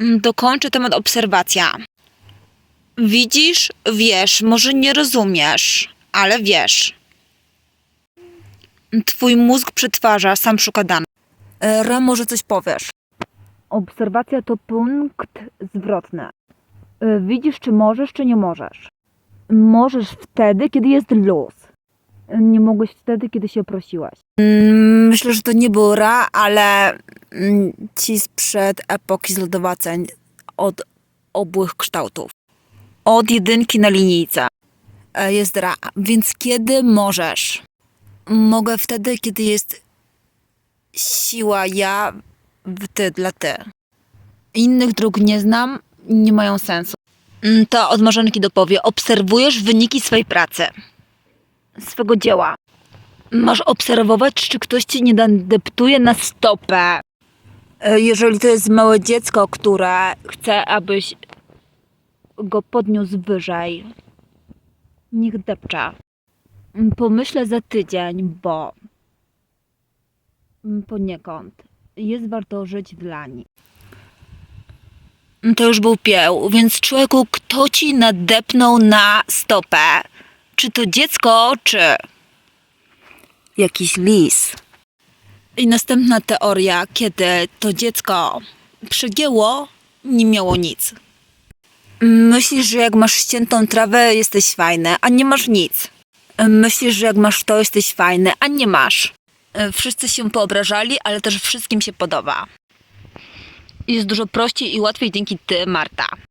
Mm, Dokończę temat obserwacja. Widzisz, wiesz, może nie rozumiesz, ale wiesz. Twój mózg przetwarza, sam szuka danych. Ra, może coś powiesz. Obserwacja to punkt zwrotny. E, Widzisz, czy możesz, czy nie możesz. Możesz wtedy, kiedy jest luz. Nie mogłeś wtedy, kiedy się prosiłaś. Myślę, że to nie był Ra, ale mm, ci sprzed epoki zlodowaceń od obłych kształtów. Od jedynki na linijce e, jest Ra, więc kiedy możesz? Mogę wtedy, kiedy jest siła ja ty dla ty. Innych dróg nie znam, nie mają sensu. Mm, To od Marzenki dopowie. Obserwujesz wyniki swojej pracy, swego dzieła. Masz obserwować, czy ktoś ci nie deptuje na stopę. E, Jeżeli to jest małe dziecko, które chce, abyś go podniósł wyżej, niech depcze. Mm, Pomyślę za tydzień, bo mm, poniekąd jest warto żyć dla nich. To już był pieł, więc człowieku, kto ci nadepnął na stopę? Czy to dziecko, czy jakiś lis? I następna teoria, kiedy to dziecko przegięło, nie miało nic. Myślisz, że jak masz ściętą trawę, jesteś fajny, a nie masz nic. Myślisz, że jak masz to, jesteś fajny, a nie masz. Wszyscy się poobrażali, ale też wszystkim się podoba. Jest dużo prościej i łatwiej dzięki ty, Marta.